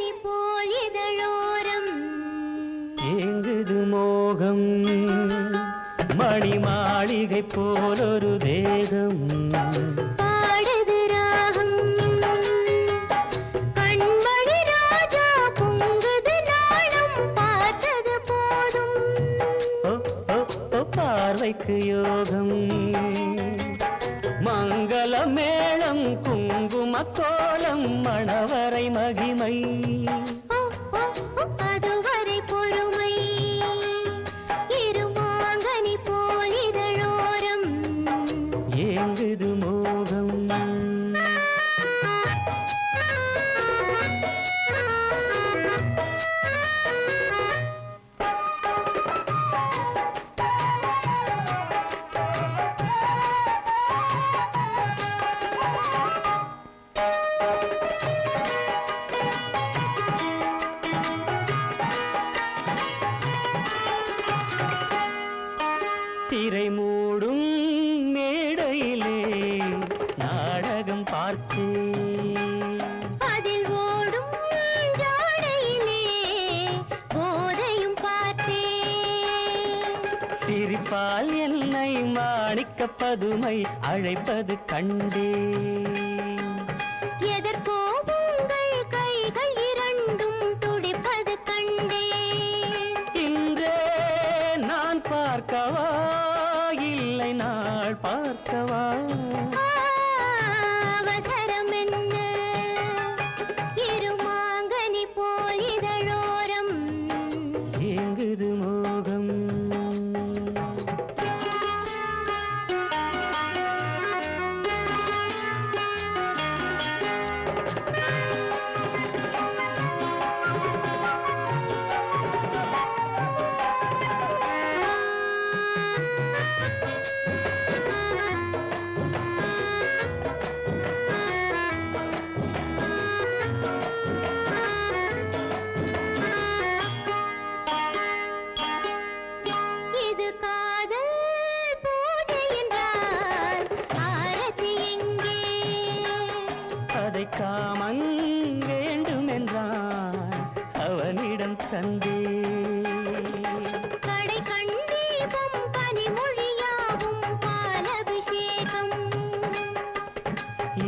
மாங்கனி போல் இதழோரம். ஏங்குது மோகம் மணி மாளிகை போலொரு தேகம். பாடுது ராகம். கண்மணி ராஜா பொங்குது நாளும் பார்த்தது போதும். ஓ, ஓ, ஓ, பார்வைக்கு யோகம். மங்கள மேளம் குங்கும கோலம் மணவரை மகிமை. திரை மூடும் மேடையிலே நாடகம் பார்த்தேன் அதில் ஓடும் ஜாடையிலே போதையும் பார்த்தேன். சிரிப்பால் என்னை மாணிக்க பதுமை அழைப்பது கண்டேன். எதற்கோ பார்க்கவா? இல்லை நாள் பார்க்கவா? காமன் வேண்டும் என்றான் அவனிடம் தந்தே. கடை கண்டீபம் பனிமொழியாகும் பாலபிஷேகம்.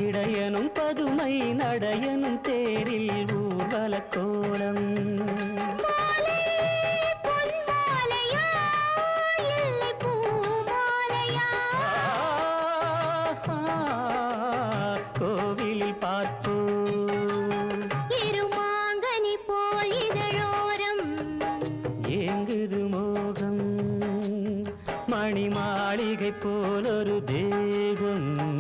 இடையனும் பதுமை நடையனும் தேரில் ஊர்வல கோலம் பார்ப்போ இருமாங்கனி போல் இதழோரம். ஏங்குது மோகம். மணி மாளிகை போலொரு தேகம்.